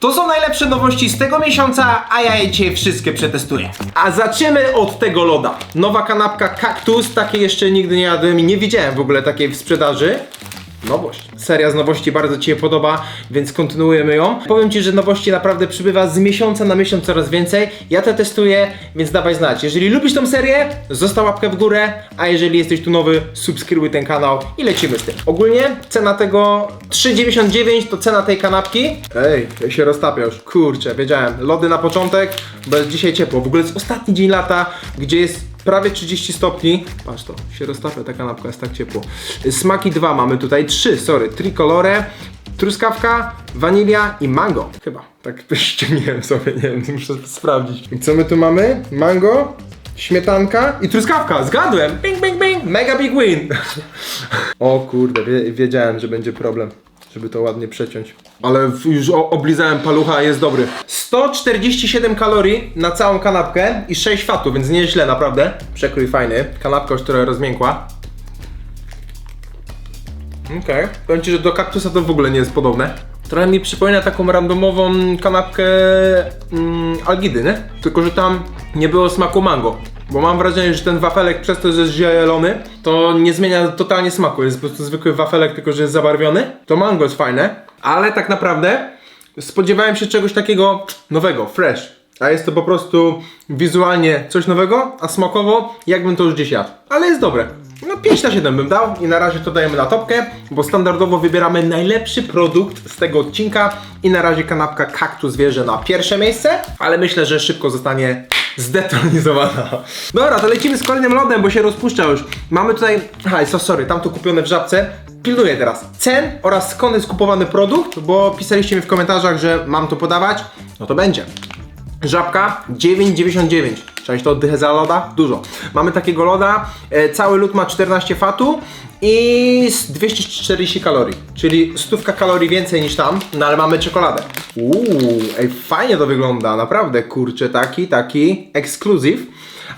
To są najlepsze nowości z tego miesiąca, a ja je dzisiaj wszystkie przetestuję. A zaczniemy od tego loda. Nowa kanapka Cactus, takiej jeszcze nigdy nie jadłem i nie widziałem w ogóle takiej w sprzedaży. Nowość. Seria z nowości bardzo Ci się podoba, więc kontynuujemy ją. Powiem Ci, że nowości naprawdę przybywa z miesiąca na miesiąc coraz więcej. Ja to testuję, więc dawaj znać. Jeżeli lubisz tą serię, zostaw łapkę w górę, a jeżeli jesteś tu nowy, subskrybuj ten kanał i lecimy z tym. Ogólnie cena tego 3,99 to cena tej kanapki. Ej, ja się roztapia już. Kurczę, wiedziałem. Lody na początek, bo jest dzisiaj ciepło. W ogóle jest ostatni dzień lata, gdzie jest prawie 30 stopni. Patrz to, się roztapia ta kanapka, jest tak ciepło. Smaki dwa mamy tutaj, trzy, sorry, tricolore, truskawka, wanilia i mango. Chyba, tak ściągnąłem sobie, nie wiem, muszę sprawdzić. I co my tu mamy? Mango, śmietanka i truskawka, zgadłem! Bing, bing, bing, mega big win! o kurde, wie, wiedziałem, że będzie problem żeby to ładnie przeciąć. Ale już oblizałem palucha, jest dobry. 147 kalorii na całą kanapkę i 6 fatu, więc nieźle naprawdę. Przekrój fajny. Kanapka już trochę rozmiękła. Okej. Powiem Ci, że do kaktusa to w ogóle nie jest podobne. Trochę mi przypomina taką randomową kanapkę mm, Algidy, nie? Tylko, że tam nie było smaku mango. Bo mam wrażenie, że ten wafelek przez to, że jest zielony, to nie zmienia totalnie smaku. Jest po prostu zwykły wafelek, tylko że jest zabarwiony. To mango jest fajne, ale tak naprawdę spodziewałem się czegoś takiego nowego, fresh. A jest to po prostu wizualnie coś nowego, a smakowo jakbym to już gdzieś jadł. Ale jest dobre. No 5 na 7 bym dał i na razie to dajemy na topkę, bo standardowo wybieramy najlepszy produkt z tego odcinka i na razie kanapka kaktus wierzy na pierwsze miejsce, ale myślę, że szybko zostanie zdetronizowana. Dobra, to lecimy z kolejnym lodem, bo się rozpuszcza już. Mamy tutaj, aha, so, sorry, tam to kupione w żabce. Pilnuję teraz cen oraz skąd jest kupowany produkt, bo pisaliście mi w komentarzach, że mam to podawać. No to będzie. Żabka 9,99. Część to oddychę za loda? Dużo. Mamy takiego loda, e, cały lód ma 14 fatu i z 240 kalorii, czyli stówka kalorii więcej niż tam, no ale mamy czekoladę. Uuu, ej, fajnie to wygląda, naprawdę, kurczę, taki, taki ekskluzyw,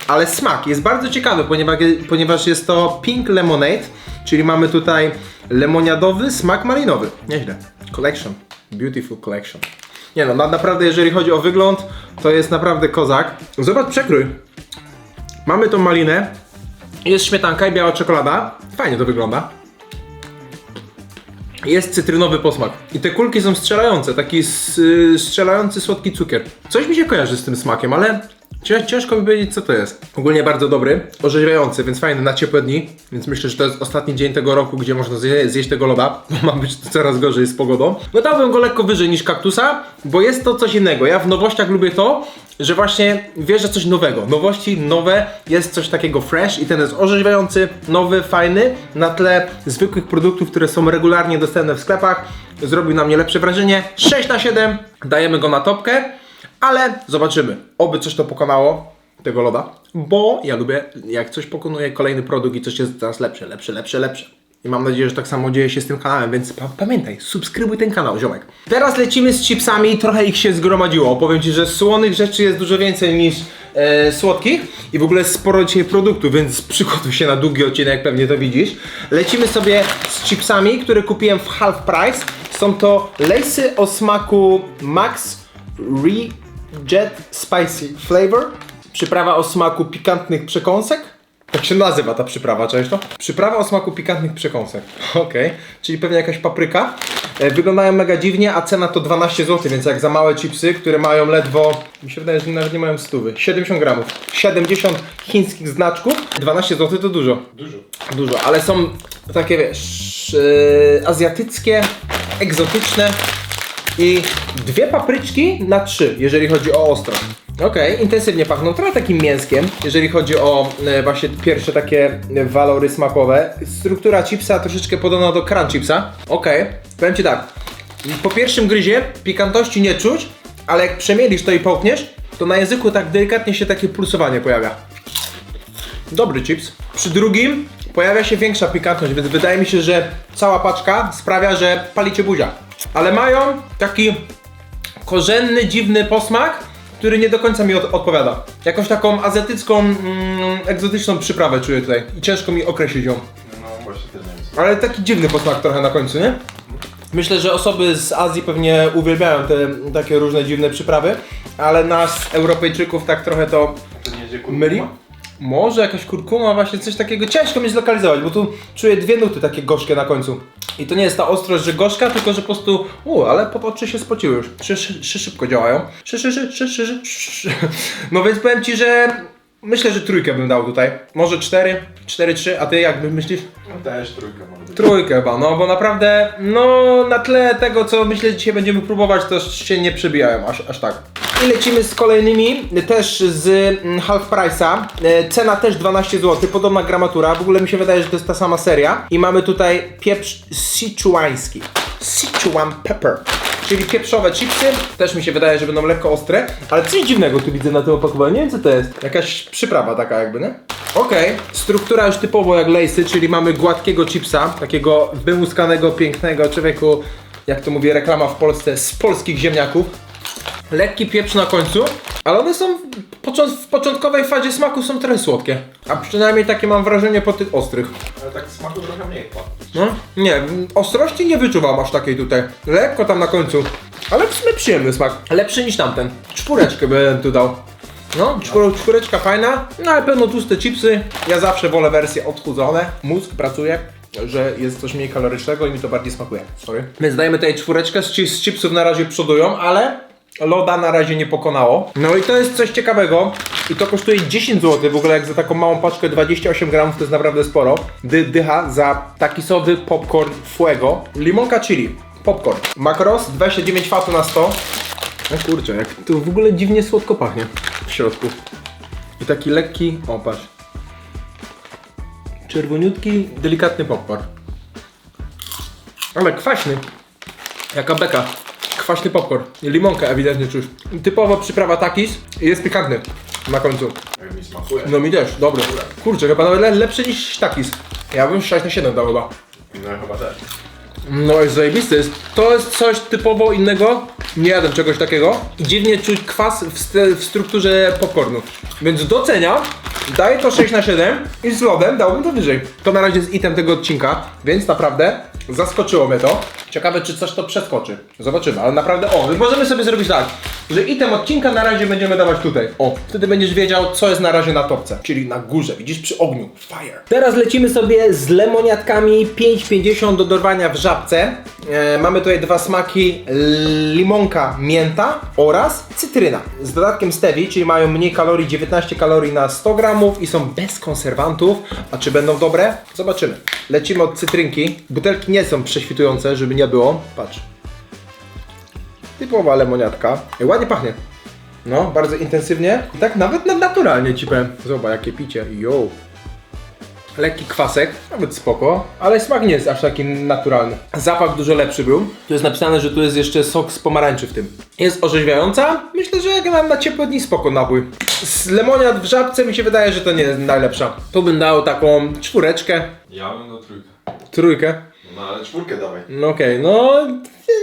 ale smak jest bardzo ciekawy, ponieważ, ponieważ jest to pink lemonade, czyli mamy tutaj lemoniadowy smak malinowy. Nieźle. Collection. Beautiful collection. Nie no, na, naprawdę jeżeli chodzi o wygląd, to jest naprawdę kozak. Zobacz przekrój. Mamy tą malinę, jest śmietanka i biała czekolada. Fajnie to wygląda. Jest cytrynowy posmak. I te kulki są strzelające, taki y, strzelający słodki cukier. Coś mi się kojarzy z tym smakiem, ale cię- ciężko mi powiedzieć co to jest. Ogólnie bardzo dobry, orzeźwiający, więc fajny na ciepłe dni. Więc myślę, że to jest ostatni dzień tego roku, gdzie można zje zjeść tego loda, bo ma być coraz gorzej z pogodą. No dałbym go lekko wyżej niż kaktusa, bo jest to coś innego. Ja w nowościach lubię to, że właśnie wierzę coś nowego. Nowości, nowe, jest coś takiego fresh i ten jest orzeźwiający, nowy, fajny, na tle zwykłych produktów, które są regularnie dostępne w sklepach. Zrobił na mnie lepsze wrażenie. 6 na 7, dajemy go na topkę, ale zobaczymy. Oby coś to pokonało tego loda, bo ja lubię jak coś pokonuje kolejny produkt i coś jest coraz lepsze, lepsze, lepsze, lepsze. I mam nadzieję, że tak samo dzieje się z tym kanałem, więc pa pamiętaj, subskrybuj ten kanał, ziomek. Teraz lecimy z chipsami, trochę ich się zgromadziło. Powiem Ci, że słonych rzeczy jest dużo więcej niż e, słodkich i w ogóle sporo dzisiaj produktów, więc przygotuj się na długi odcinek, pewnie to widzisz. Lecimy sobie z chipsami, które kupiłem w half price. Są to lejsy o smaku Max Rejet Spicy Flavor. Przyprawa o smaku pikantnych przekąsek. Tak się nazywa ta przyprawa, cześć to? Przyprawa o smaku pikantnych przekąsek. Okej, czyli pewnie jakaś papryka. E, Wyglądają mega dziwnie, a cena to 12 zł, więc jak za małe chipsy, które mają ledwo, mi się wydaje, że nawet nie mają stówy. 70 gramów. 70 chińskich znaczków. 12 zł to dużo. Dużo. Dużo, ale są takie wiesz, e, azjatyckie, egzotyczne i dwie papryczki na trzy, jeżeli chodzi o ostrość. Okej, intensywnie pachną, trochę takim mięskiem, jeżeli chodzi o e, właśnie pierwsze takie walory smakowe. Struktura chipsa troszeczkę podobna do crunch chipsa. Okej, powiem Ci tak, po pierwszym gryzie pikantości nie czuć, ale jak przemielisz to i połkniesz, to na języku tak delikatnie się takie pulsowanie pojawia. Dobry chips. Przy drugim pojawia się większa pikantność, więc wydaje mi się, że cała paczka sprawia, że palicie buzia. Ale mają taki korzenny, dziwny posmak, który nie do końca mi od odpowiada. Jakąś taką azjatycką, mm, egzotyczną przyprawę czuję tutaj i ciężko mi określić ją. No właśnie też nie wiem. Ale taki dziwny posmak trochę na końcu, nie? Myślę, że osoby z Azji pewnie uwielbiają te takie różne dziwne przyprawy, ale nas, Europejczyków, tak trochę to To nie idzie myli. Może jakaś kurkuma, właśnie coś takiego. Ciężko mi zlokalizować, bo tu czuję dwie nuty takie gorzkie na końcu. I to nie jest ta ostrość, że gorzka, tylko że po prostu. U, ale po oczy się spociły już. Szy, szy, szy, szybko działają. Szy, szy, szy, szy, szy, szy, szy. No więc powiem ci, że myślę, że trójkę bym dał tutaj. Może cztery, cztery, trzy, a ty jak myślisz? No też trójkę może być. Trójkę chyba, no bo naprawdę, no na tle tego, co myślę, że dzisiaj będziemy próbować, to się nie przebijają aż, aż tak. I lecimy z kolejnymi, też z mm, half price'a. E, Cena też 12 zł, podobna gramatura. W ogóle mi się wydaje, że to jest ta sama seria. I mamy tutaj pieprz sichuański. Sichuan pepper. Czyli pieprzowe chipsy, też mi się wydaje, że będą lekko ostre, ale coś dziwnego tu widzę na tym opakowaniu, nie wiem co to jest. Jakaś przyprawa taka jakby, nie? Okej, struktura już typowo jak lejsy, czyli mamy gładkiego chipsa, takiego wymuskanego, pięknego człowieku, jak to mówię reklama w Polsce, z polskich ziemniaków. Lekki pieprz na końcu, ale one są w początkowej fazie smaku są trochę słodkie. A przynajmniej takie mam wrażenie po tych ostrych. Ale tak smaku trochę mniej chyba. No, nie, ostrości nie wyczuwam aż takiej tutaj. Lekko tam na końcu. Ale w sumie przyjemny smak. Lepszy niż tamten. Czwóreczkę bym tu dał. No, czwór, czwóreczka fajna, no ale pełno tłuste chipsy. Ja zawsze wolę wersje odchudzone. Mózg pracuje, że jest coś mniej kalorycznego i mi to bardziej smakuje. Sorry. Więc dajemy tutaj czwóreczkę. Z, z chipsów na razie przodują, ale loda na razie nie pokonało. No i to jest coś ciekawego. I to kosztuje 10 zł. W ogóle jak za taką małą paczkę 28 gramów to jest naprawdę sporo. Dy, dycha za takisowy popcorn Fuego. Limonka chili. Popcorn. Macros 29 fatu na 100. O kurczę, jak to w ogóle dziwnie słodko pachnie w środku. I taki lekki, o patrz. Czerwoniutki, delikatny popcorn. Ale kwaśny. Jaka beka. Kwaśny popcorn. Limonkę ewidentnie czuć. Typowa przyprawa takis i jest pikantny na końcu. Jak mi smakuje. No mi też, dobry. Kurczę, chyba nawet le- lepszy niż takis. Ja bym 6 na 7 dał chyba. No chyba też. No jest zajebisty jest. To jest coś typowo innego. Nie jadłem czegoś takiego. I dziwnie czuć kwas w, st- w strukturze popcornu. Więc doceniam. Daję to 6 na 7 i z lodem dałbym to wyżej. To na razie jest item tego odcinka, więc naprawdę zaskoczyło mnie to. Ciekawe czy coś to przeskoczy. Zobaczymy, ale naprawdę o, możemy sobie zrobić tak, że item odcinka na razie będziemy dawać tutaj. O, wtedy będziesz wiedział co jest na razie na topce, czyli na górze, widzisz przy ogniu. Fire. Teraz lecimy sobie z lemoniatkami 5,50 do dorwania w żabce. E, mamy tutaj dwa smaki limonka mięta oraz cytryna. Z dodatkiem stevii, czyli mają mniej kalorii, 19 kalorii na 100 gramów i są bez konserwantów. A czy będą dobre? Zobaczymy. Lecimy od cytrynki. Butelki nie są prześwitujące, żeby nie było. Patrz. Typowa lemoniatka. Ładnie pachnie. No, bardzo intensywnie. I tak nawet na- naturalnie ci powiem. Zobacz, jakie picie. Yo. Lekki kwasek, nawet spoko, ale smak nie jest aż taki naturalny. Zapach dużo lepszy był. Tu jest napisane, że tu jest jeszcze sok z pomarańczy w tym. Jest orzeźwiająca. Myślę, że jak na, na ciepłe dni spoko nabój. Z lemoniad w żabce mi się wydaje, że to nie jest najlepsza. Tu bym dał taką czwóreczkę, Ja bym do trójkę. trójkę. No ale czwórkę dawaj. No okej, no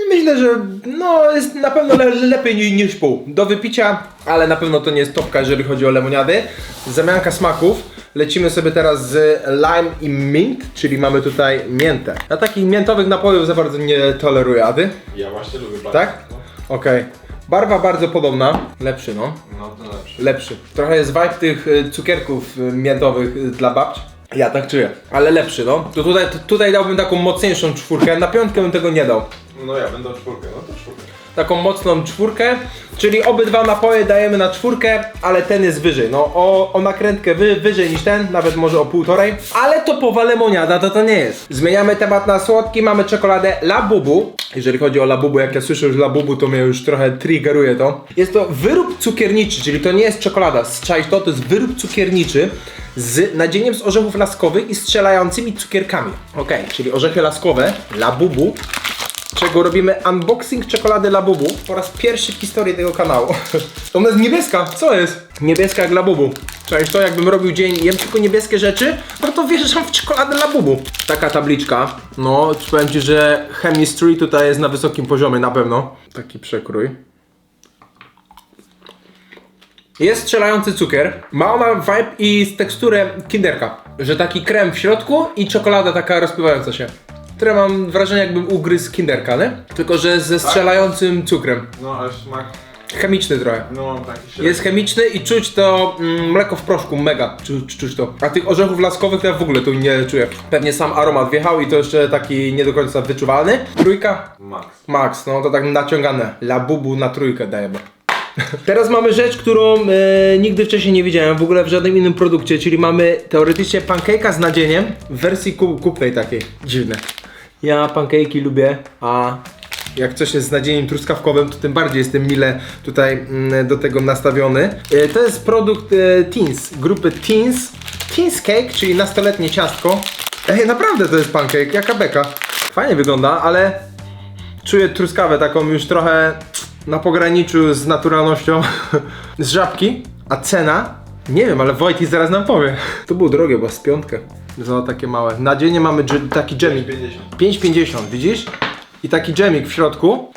myślę, że no jest na pewno le lepiej ni niż pół. Do wypicia, ale na pewno to nie jest topka, jeżeli chodzi o lemoniady. Zamianka smaków. Lecimy sobie teraz z lime i mint, czyli mamy tutaj miętę. Ja takich miętowych napojów za bardzo nie toleruję, a ty? Ja właśnie lubię bardzo. Tak? Okej. Barwa bardzo podobna. Lepszy no. No to lepsze. Lepszy. Trochę jest vibe tych y, cukierków y, miętowych y, dla babci. Ja tak czuję. Ale lepszy, no. To tutaj, tutaj dałbym taką mocniejszą czwórkę. Na piątkę bym tego nie dał. No ja będę czwórkę, no. Taką mocną czwórkę. Czyli obydwa napoje dajemy na czwórkę, ale ten jest wyżej. No o, o nakrętkę wy, wyżej niż ten, nawet może o półtorej. Ale topowa lemoniada to to nie jest. Zmieniamy temat na słodki. Mamy czekoladę Labubu. Jeżeli chodzi o Labubu, jak ja słyszę już Labubu, to mnie już trochę triggeruje to. Jest to wyrób cukierniczy, czyli to nie jest czekolada. Czaisz to? To jest wyrób cukierniczy z nadzieniem z orzechów laskowych i strzelającymi cukierkami. Okej, czyli orzechy laskowe, Labubu czego robimy unboxing czekolady Labubu po raz pierwszy w historii tego kanału. Ona jest niebieska, co jest? Niebieska jak Labubu. Cześć, to jakbym robił dzień jem tylko niebieskie rzeczy, no to wjeżdżam w czekoladę Labubu. Taka tabliczka. No, powiem Ci, że chemistry tutaj jest na wysokim poziomie na pewno. Taki przekrój. Jest strzelający cukier. Ma ona vibe i teksturę kinderka. Że taki krem w środku i czekolada taka rozpływająca się. Które mam wrażenie jakbym ugryzł kinderka, nie? Tylko, że ze strzelającym cukrem. No, ale smak, Chemiczny trochę. no taki średni. Jest chemiczny i czuć to mm, mleko w proszku, mega. Czu, czuć to. A tych orzechów laskowych to ja w ogóle tu nie czuję. Pewnie sam aromat wjechał i to jeszcze taki nie do końca wyczuwalny. Trójka, Max. Max, no to tak naciągane. La bubu na trójkę dajemy. Teraz mamy rzecz, którą e, nigdy wcześniej nie widziałem w ogóle w żadnym innym produkcie, czyli mamy teoretycznie pancake'a z nadzieniem w wersji kup kupnej takiej. Dziwne. Ja pancake'i lubię, a jak coś jest z nadzieniem truskawkowym, to tym bardziej jestem mile tutaj mm, do tego nastawiony. E, to jest produkt e, Teens, grupy Teens. Teens Cake, czyli nastoletnie ciastko. Ej, naprawdę to jest pancake, jaka beka. Fajnie wygląda, ale Czuję truskawę taką już trochę na pograniczu z naturalnością z żabki, a cena? Nie wiem, ale Wojty zaraz nam powie. To było drogie, bo z piątkę. Za takie małe. Na dzień mamy dż- taki dżemik. 50. 5,50, widzisz? I taki dżemik w środku.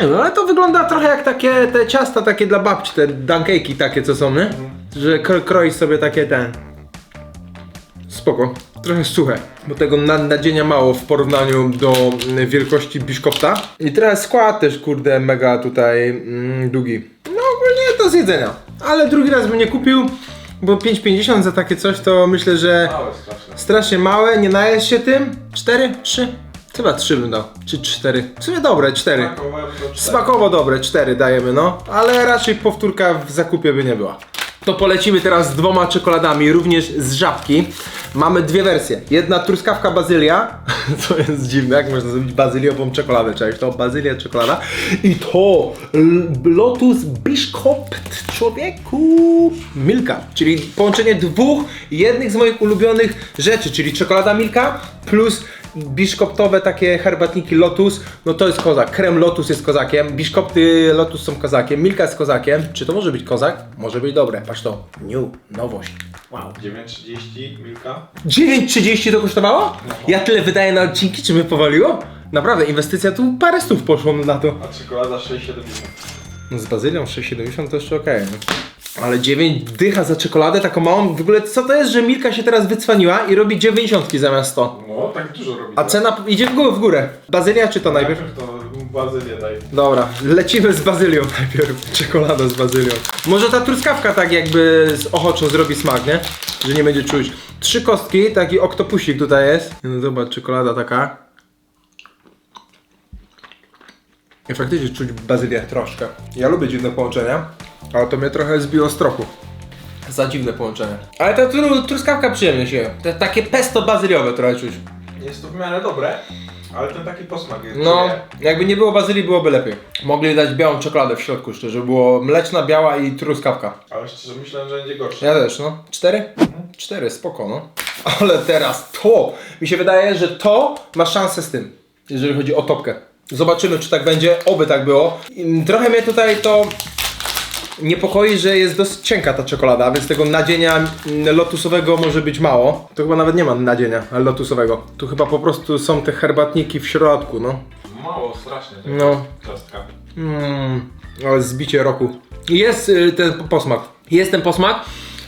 Nie no, ale to wygląda trochę jak takie te ciasta takie dla babci, te dancake'i takie co są, nie? Że kro kroisz sobie takie ten. Spoko. Trochę suche, bo tego na, nadzienia mało w porównaniu do mm, wielkości biszkopta. I teraz skład też, kurde, mega tutaj mm, długi. No ogólnie do zjedzenia. Ale drugi raz bym nie kupił, bo 5,50 za takie coś to myślę, że Małe straszne. strasznie małe, nie najesz się tym. 4? 3? Chyba 3 bym dał. Czy 4? W sumie dobre, 4. Smakowe to cztery. Smakowo dobre, 4 dajemy, no. Ale raczej powtórka w zakupie by nie była. To polecimy teraz z dwoma czekoladami, również z żabki. Mamy dwie wersje. Jedna truskawka bazylia, co jest dziwne, jak można zrobić bazyliową czekoladę, cześć, to bazylia czekolada. I to Lotus Biscopt człowieku Milka, czyli połączenie dwóch jednych z moich ulubionych rzeczy, czyli czekolada Milka plus biszkoptowe takie herbatniki Lotus, no to jest kozak. Krem Lotus jest kozakiem, biszkopty Lotus są kozakiem, Milka jest kozakiem. Czy to może być kozak? Może być dobre. Patrz to. New, nowość. Wow. 9,30 Milka. 9,30 to kosztowało? Ja tyle wydaję na odcinki, czy mnie powaliło? Naprawdę, inwestycja tu parę stów poszło na to. A czekolada 6,70. No z bazylią 6,70 to jeszcze okej. no. Ale 9 dycha za czekoladę taką małą. W ogóle co to jest, że Milka się teraz wycwaniła i robi 90 zamiast 100? No, tak dużo robi. A cena idzie w górę, w górę. Bazylia czy to najpierw? Najpierw to bazylię daj. Dobra, lecimy z bazylią najpierw. Czekolada z bazylią. Może ta truskawka tak jakby z ochoczą zrobi smak, nie? Że nie będzie czuć. Trzy kostki, taki oktopusik tutaj jest. No zobacz, czekolada taka. I faktycznie czuć bazylię troszkę. Ja lubię dziwne połączenia, ale to mnie trochę zbiło z trochu. Za dziwne połączenie. Ale ta tru, truskawka przyjemnie się. je. Te, takie pesto bazyliowe trochę czuć. Jest to w miarę dobre, ale ten taki posmak jest. No, czuję. jakby nie było bazylii, byłoby lepiej. Mogli dać białą czekoladę w środku, szczerze. żeby Było mleczna, biała i truskawka. Ale szczerze myślałem, że będzie gorszy. Ja też, no. Cztery? Cztery, spoko, no. Ale teraz to! Mi się wydaje, że to ma szansę z tym, jeżeli chodzi o topkę. Zobaczymy, czy tak będzie. Oby tak było. I Trochę mnie tutaj to niepokoi, że jest dosyć cienka ta czekolada, więc tego nadzienia mm, lotusowego może być mało. To chyba nawet nie ma nadzienia lotusowego. Tu chyba po prostu są te herbatniki w środku, no. Mało strasznie tego No. ciastka. Mmm, ale zbicie roku. Jest y, ten posmak. Jest ten posmak,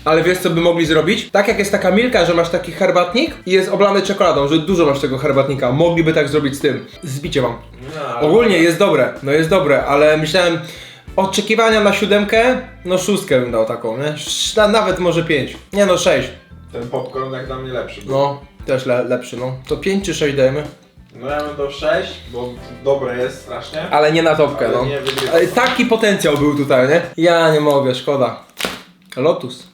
ale wiesz co by mogli zrobić? Tak jak jest taka milka, że masz taki herbatnik i jest oblany czekoladą, że dużo masz tego herbatnika. Mogliby tak zrobić z tym. Zbicie mam. No, Ogólnie jest dobre, no jest dobre, ale myślałem oczekiwania na siódemkę, no szóstkę bym dał taką, nie? Na- Nawet może pięć. Nie no, sześć. Ten popcorn jak dla mnie lepszy. był. No, też le lepszy, no. To pięć czy sześć dajemy? No ja bym dał 6, bo dobre jest strasznie. Ale nie na topkę, Ale no. nie wygrywa. Ale taki potencjał był tutaj, nie? Ja nie mogę, szkoda. Lotus.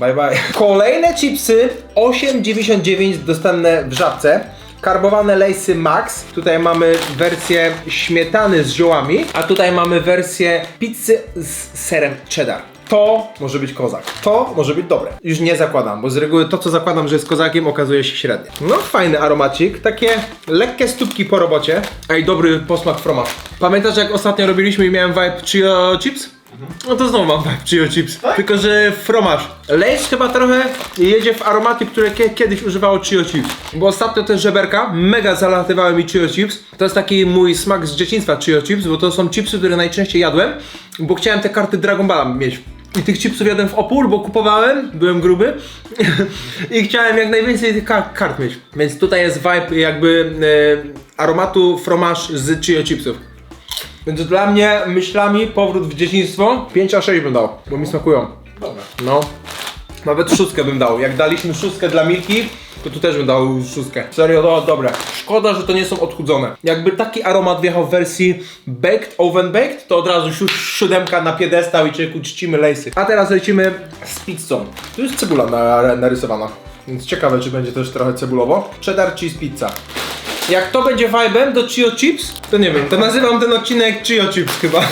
Bye bye. Kolejne chipsy 8,99 dostępne w żabce. Karbowane lejsy Max. Tutaj mamy wersję śmietany z ziołami, a tutaj mamy wersję pizzy z serem cheddar. To może być kozak. To może być dobre. Już nie zakładam, bo z reguły to, co zakładam, że jest kozakiem, okazuje się średnie. No, fajny aromacik. Takie lekkie stópki po robocie. Ej, dobry posmak fromaż. Pamiętasz, jak ostatnio robiliśmy i miałem vibe Chio Chips? No to znowu mam vibe Chio Chips. Tylko, że fromaż. Lays chyba trochę jedzie w aromaty, które kie- kiedyś używało Chio Chips. Bo ostatnio te żeberka mega zalatywały mi Chio Chips. To jest taki mój smak z dzieciństwa Chio Chips, bo to są chipsy, które najczęściej jadłem, bo chciałem te karty Dragon Balla mieć I tych chipsów jadłem w opór, bo kupowałem, byłem gruby i chciałem jak najwięcej tych ka- kart mieć. Więc tutaj jest vibe jakby e, aromatu fromage z chio chipsów. Więc dla mnie myślami powrót w dzieciństwo 5 a 6 bym dał, bo mi smakują. Dobra. No. Nawet szóstkę bym dał. Jak daliśmy szóstkę dla Milki, to tu też bym dał szóstkę. Serio, to dobre. Szkoda, że to nie są odchudzone. Jakby taki aromat wjechał w wersji baked, oven baked, to od razu si- siódemka na piedestał i czeku czcimy lejsy. A teraz lecimy z pizzą. Tu jest cebula na, narysowana. Więc ciekawe, czy będzie też trochę cebulowo. Cheddar cheese pizza. Jak to będzie vibe'em do Chio Chips, to nie wiem, to nazywam ten odcinek Chio Chips chyba.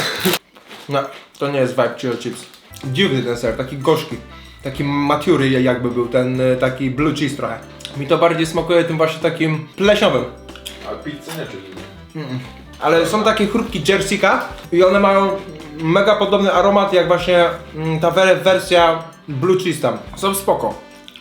No, to nie jest vibe Chio Chips. Dziwny ten ser, taki gorzki. Taki matury jakby był, ten y, taki blue cheese trochę. Mi to bardziej smakuje tym właśnie takim pleśniowym. Ale pizzę nie czuć. Ale są takie chrupki Jerseyka i one mają mega podobny aromat jak właśnie mm, ta we- wersja blue cheese tam. Są spoko.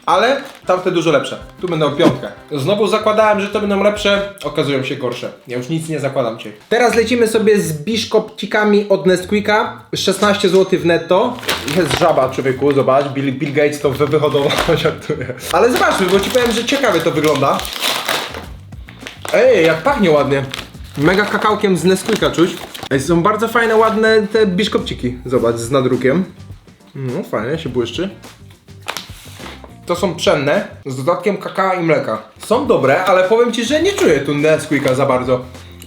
Ale tamte dużo lepsze. Tu będą piątkę. Znowu zakładałem, że to będą lepsze, okazują się gorsze. Ja już nic nie zakładam dzisiaj. Teraz lecimy sobie z biszkopcikami od Nestquicka. 16 zł w netto. Jest żaba człowieku, zobacz. Bill, Bill Gates to wy- wyhodował. żartuję. Ale zobaczmy, bo ci powiem, że ciekawie to wygląda. Ej, jak pachnie ładnie. Mega kakałkiem z Nesquika czuć. Ej, są bardzo fajne, ładne te biszkopciki. Zobacz, z nadrukiem. No, fajnie, się błyszczy. To są pszenne, z dodatkiem kakao i mleka. Są dobre, ale powiem Ci, że nie czuję tu Nesquika za bardzo.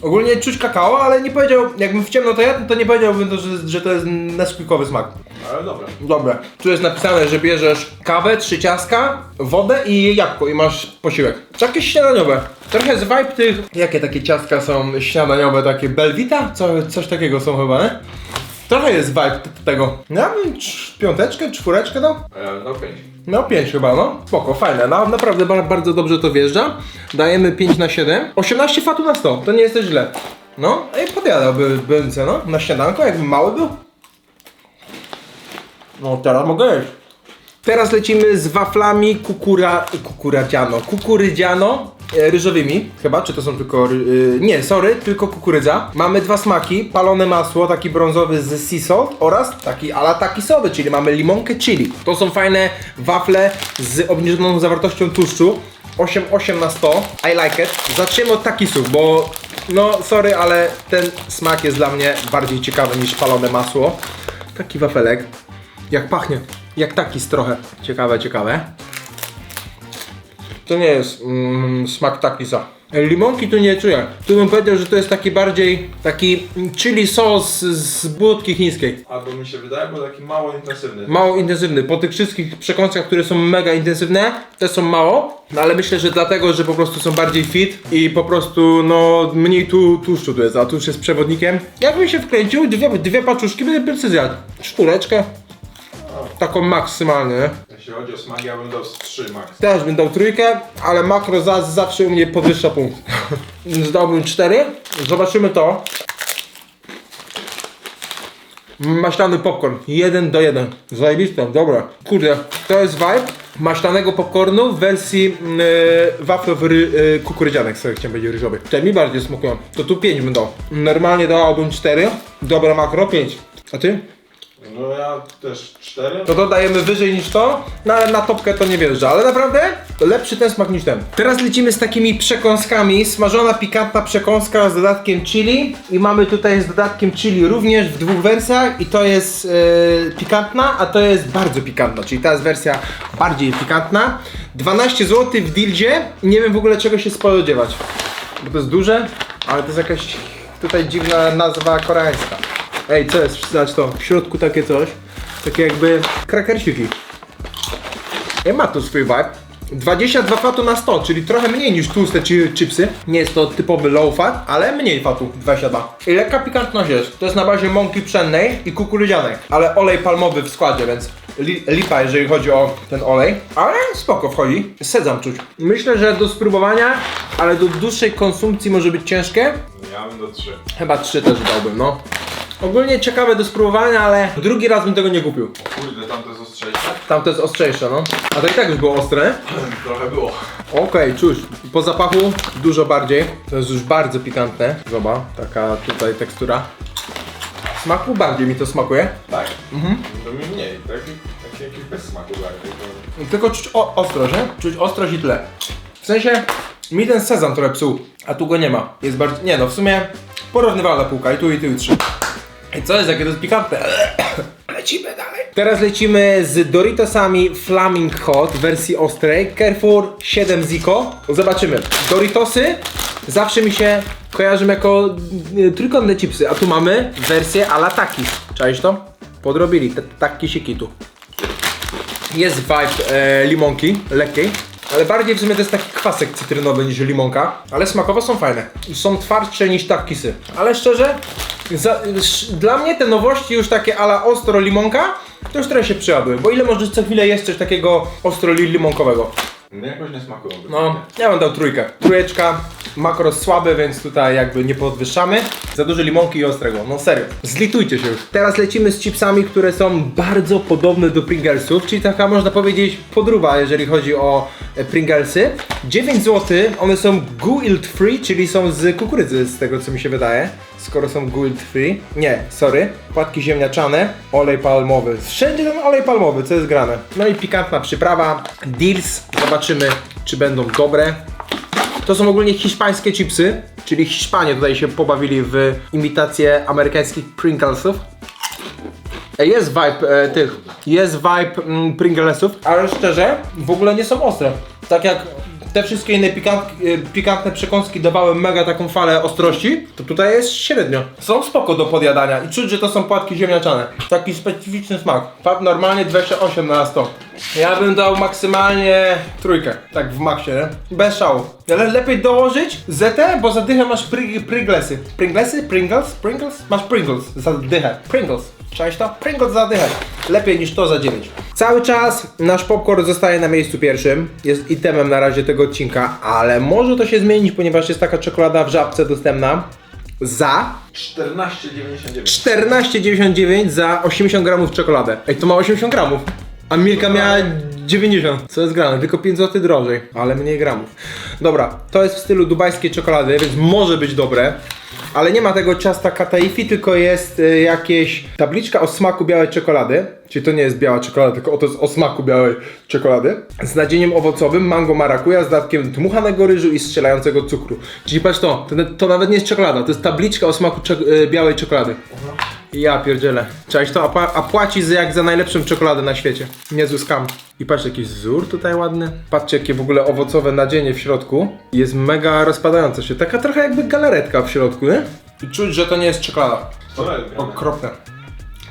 Ogólnie czuć kakao, ale nie powiedział, jakbym w ciemno to jadł, to nie powiedziałbym to, że, że to jest Nesquikowy smak. Ale dobra. Dobre. Tu jest napisane, że bierzesz kawę, trzy ciastka, wodę i jabłko i masz posiłek. Takie śniadaniowe. Trochę z vibe tych... Jakie takie ciastka są śniadaniowe, takie Belvita? Co, coś takiego są chyba, nie? Trochę jest vibe tego. Ja bym cz- piąteczkę, czwóreczkę dał? Ja no pięć. No 5 chyba, no. Spoko, fajne. No, naprawdę ba- bardzo dobrze to wjeżdża. Dajemy 5 na 7. 18 fatu na 100, to nie jest źle. No, i podjadałby bym co, no. Na śniadanko, jakbym mały był. No teraz mogę jeść. Teraz lecimy z waflami kukura... kukuradziano. Kukurydziano. E, Ryżowymi, chyba, czy to są tylko. ry- y, nie, sorry, tylko kukurydza. Mamy dwa smaki: palone masło, taki brązowy z sea salt oraz taki ala takisowy, czyli mamy limonkę chili. To są fajne wafle z obniżoną zawartością tłuszczu. 8,8 na 100. I like it. Zaczniemy od takisów, bo no sorry, ale ten smak jest dla mnie bardziej ciekawy niż palone masło. Taki wafelek. Jak pachnie. Jak takis trochę. Ciekawe, ciekawe. To nie jest mm, smak takisa. Limonki tu nie czuję. Tu bym powiedział, że to jest taki bardziej taki chili sos z budki chińskiej. Albo mi się wydaje, bo taki mało intensywny. Mało intensywny. Po tych wszystkich przekąskach, które są mega intensywne, te są mało. No ale myślę, że dlatego, że po prostu są bardziej fit i po prostu no mniej tu tłuszczu tu jest, a tłuszcz jest przewodnikiem. Jakbym się wkręcił, dwie, dwie paczuszki, sobie zjadł. Czwóreczkę. Taką maksymalnie. Jeśli chodzi o smak, ja bym dał z 3 max. Też bym dał trójkę, ale makro za, zawsze u mnie podwyższa punkt. Więc dałbym cztery. Zobaczymy to. Maślany popcorn. Jeden do jeden. Zajebiste, dobra. Kurde, to jest vibe maślanego popcornu w wersji yy, waflow ry, yy, kukurydzianek, sobie chciałem powiedzieć ryżowy. Te mi bardziej smakują. To tu pięć bym dał. Normalnie dałbym cztery. Dobra makro, pięć. A ty? No ja też 4. To to dajemy wyżej niż to, no ale na topkę to nie wjeżdża, ale naprawdę lepszy ten smak niż ten. Teraz lecimy z takimi przekąskami, smażona pikantna przekąska z dodatkiem chili i mamy tutaj z dodatkiem chili również w dwóch wersjach i to jest e, pikantna, a to jest bardzo pikantna, czyli ta jest wersja bardziej pikantna. 12 zł w Dildzie i nie wiem w ogóle czego się spodziewać, bo to jest duże, ale to jest jakaś tutaj dziwna nazwa koreańska. Ej, co jest? Znać to. W środku takie coś. Takie jakby krakersiki. Ej, ma to swój vibe. 22 fatu na 100, czyli trochę mniej niż tłuste chi- chipsy. Nie jest to typowy low fat, ale mniej fatu 22. I lekka pikantność jest. To jest na bazie mąki pszennej i kukurydzianej. Ale olej palmowy w składzie, więc li, lipa jeżeli chodzi o ten olej. Ale spoko wchodzi. Sedzam czuć. Myślę, że do spróbowania, ale do dłuższej konsumpcji może być ciężkie. Ja bym do 3. Chyba trzy też dałbym, no. Ogólnie ciekawe do spróbowania, ale drugi raz bym tego nie kupił. Kurde, tam to jest ostrzejsze. Tam to jest ostrzejsze, no. A to i tak już było ostre. Trochę było. Okej, czuć. Po zapachu dużo bardziej. To jest już bardzo pikantne. Zobacz, taka tutaj tekstura. Smaku bardziej mi to smakuje. Tak. To mi mniej, taki, taki jakiś bez smaku bardziej. to- Tylko czuć o, ostrość, nie? Czuć ostrość i tyle. W sensie, mi ten sezam trochę psuł, a tu go nie ma. Jest bardzo, nie no, w sumie porównywalna półka i tu i tu i trzy. I co jest, jest pikantne? Lecimy dalej. Teraz lecimy z Doritosami Flaming Hot w wersji ostrej. Carrefour 7 Zico. Zobaczymy. Doritosy zawsze mi się kojarzą jako y, trójkątne chipsy, a tu mamy wersję ala takis. Czaisz to? Podrobili te takisiki tu. Jest vibe e, limonki, lekkiej, ale bardziej w sumie to jest taki kwasek cytrynowy niż limonka, ale smakowo są fajne. Są twardsze niż takisy, ale szczerze, za, sz, dla mnie te nowości już takie ala ostro limonka, to już trochę się przyjadły, bo ile możesz co chwilę jest coś takiego ostro li- limonkowego. Mnie jakoś nie smakują. No, ja bym dał trójkę. Trójeczka, makro słaby, więc tutaj jakby nie podwyższamy. Za dużo limonki i ostrego, no serio. Zlitujcie się już. Teraz lecimy z chipsami, które są bardzo podobne do Pringlesów, czyli taka można powiedzieć podruba, jeżeli chodzi o e, Pringlesy. 9 zł, one są guilt free, czyli są z kukurydzy, z tego co mi się wydaje. Skoro są guilt free. Nie, sorry. Płatki ziemniaczane, olej palmowy. Wszędzie ten olej palmowy, co jest grane. No i pikantna przyprawa, deals. Zobaczymy, czy będą dobre. To są ogólnie hiszpańskie chipsy, czyli Hiszpanie tutaj się pobawili w imitację amerykańskich Pringlesów. E, Jest vibe e, tych, jest vibe mm, Pringlesów, ale szczerze, w ogóle nie są ostre. Tak jak te wszystkie inne pikant, e, pikantne przekąski dawały mega taką falę ostrości, to tutaj jest średnio. Są spoko do podjadania i czuć, że to są płatki ziemniaczane. Taki specyficzny smak. Pad normalnie 28 na 100. Ja bym dał maksymalnie trójkę, tak w maksie, nie? Bez szału. Ale lepiej dołożyć ZT, bo za dychę masz pry, Pringlesy. Pringlesy? Pringles? Pringles? Masz Pringles za dychę. Pringles. Cześć to? Pringles za dychę. Lepiej niż to za 9. Cały czas nasz popcorn zostaje na miejscu pierwszym. Jest itemem na razie tego odcinka, ale może to się zmienić, ponieważ jest taka czekolada w żabce dostępna za 14,99. 14,99 za 80 gramów czekoladę. Ej, to ma 80 gramów. A Milka miała 90. Co jest grane? Tylko 5 zł drożej, ale mniej gramów. Dobra, to jest w stylu dubajskiej czekolady, więc może być dobre. Ale nie ma tego ciasta kataifi, tylko jest y, jakieś tabliczka o smaku białej czekolady. Czyli to nie jest biała czekolada, tylko to jest o smaku białej czekolady. Z nadzieniem owocowym, mango marakuja, z dodatkiem dmuchanego ryżu i strzelającego cukru. Czyli patrz to, to, to nawet nie jest czekolada, to jest tabliczka o smaku y, białej czekolady. Ja pierdzielę. Cześć to, a, pła- a płaci za- jak za najlepszą czekoladę na świecie. Niezły skam. I patrz, jakiś wzór tutaj ładny. Patrzcie, jakie w ogóle owocowe nadzienie w środku. Jest mega rozpadające się. Taka trochę jakby galaretka w środku, nie? I czuć, że to nie jest czekolada. Okropne.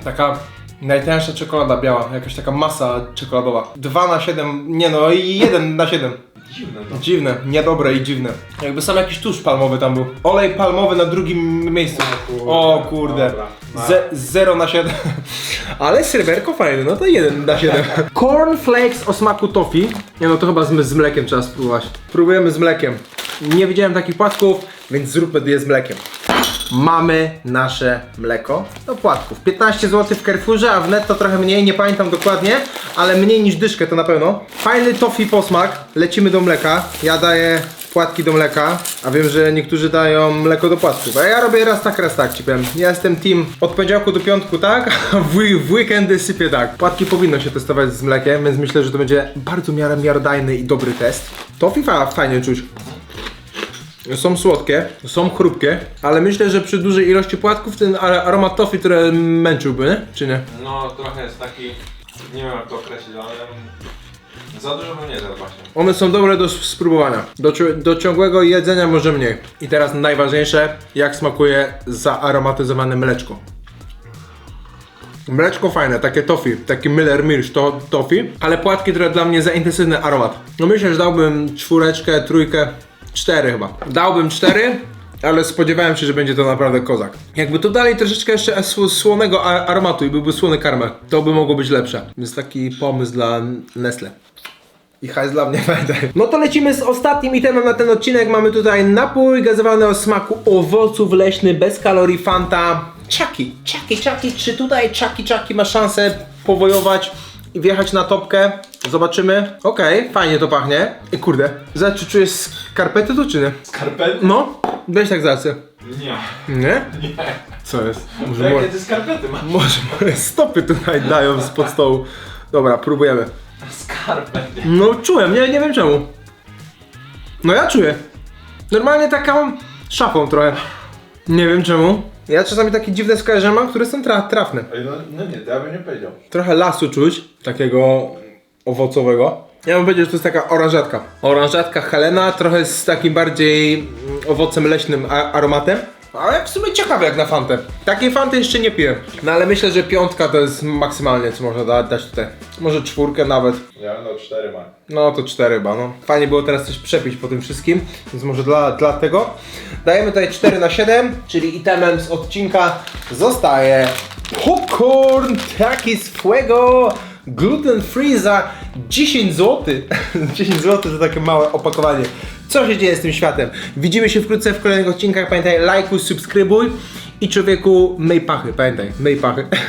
Taka najtańsza czekolada biała, jakaś taka masa czekoladowa. 2 na 7, nie no i 1 na 7. Dziwne to. Dziwne, niedobre i dziwne. Jakby sam jakiś tusz palmowy tam był. Olej palmowy na drugim miejscu. O kurde. Dobra. Ze, 0 na 7. Ale sreberko fajne, no to 1 na 7. Cornflakes o smaku toffee. Nie no to chyba z, z mlekiem trzeba spróbować. Próbujemy z mlekiem. Nie widziałem takich płatków, więc zróbmy je z mlekiem. Mamy nasze mleko do płatków. 15 zł w Carrefourze, a w netto trochę mniej, nie pamiętam dokładnie, ale mniej niż dyszkę to na pewno. Fajny toffee posmak, lecimy do mleka. Ja daję płatki do mleka, a wiem, że niektórzy dają mleko do płatków. A ja robię raz tak, raz tak ci powiem. Ja jestem team od poniedziałku do piątku tak, a w, w weekendy sypię tak. Płatki powinno się testować z mlekiem, więc myślę, że to będzie bardzo miar, miarodajny i dobry test. Fa- fajnie czuć. Są słodkie, są chrupkie, ale myślę, że przy dużej ilości płatków ten ar- aromat toffee, który męczyłby, nie? czy nie? No trochę jest taki, nie wiem jak to określić, ale za dużo bym nie zjadł właśnie. One są dobre do s- spróbowania. Do, do ciągłego jedzenia może mniej. I teraz najważniejsze, jak smakuje zaaromatyzowane mleczko. Mleczko fajne, takie toffee, taki Miller Milch to toffee, ale płatki, które dla mnie za intensywny aromat. No myślę, że dałbym czwóreczkę, trójkę, cztery chyba. Dałbym cztery, ale spodziewałem się, że będzie to naprawdę kozak. Jakby to dalej troszeczkę jeszcze sł- słonego aromatu i byłby słony karmel, to by mogło być lepsze. Więc taki pomysł dla Nestle. I hajs dla mnie, pamiętaj. No to lecimy z ostatnim itemem na ten odcinek. Mamy tutaj napój gazowany o smaku owoców leśny, bez kalorii Fanta. Chucky, Chucky, Chucky. Czy tutaj Chucky, Chucky ma szansę powojować i wjechać na topkę? Zobaczymy. Okej, fajnie to pachnie. I kurde, zobacz, czy czujesz skarpety tu czy nie? Skarpety? No, weź tak zacę. Nie. Nie? Nie. Co jest? Może, mo- Jakie ty skarpety masz? może moje stopy tutaj dają spod stołu. Dobra, próbujemy. Skarpety. No czułem, nie, nie wiem czemu. No ja czuję. Normalnie taką szafą trochę. Nie wiem czemu. Ja czasami takie dziwne skojarzenia mam, które są tra trafne. No, no nie, to ja bym nie powiedział. Trochę lasu czuć, takiego owocowego. Ja bym powiedział, że to jest taka oranżatka. Oranżatka Helena, trochę z takim bardziej mm, owocem leśnym a- aromatem. Ale w sumie ciekawe jak na fantę. Takiej fanty jeszcze nie piłem. No ale myślę, że piątka to jest maksymalnie co można da dać tutaj. Może czwórkę nawet. Ja będę cztery ma. No to cztery chyba, no. Fajnie było teraz coś przepić po tym wszystkim, więc może dla, dla tego. Dajemy tutaj 4 na 7, czyli itemem z odcinka zostaje popcorn taki z fuego gluten free za 10 zł. 10 zł za takie małe opakowanie. Co się dzieje z tym światem? Widzimy się wkrótce w kolejnych odcinkach. Pamiętaj, lajkuj, subskrybuj i człowieku myj pachy. Pamiętaj, myj pachy.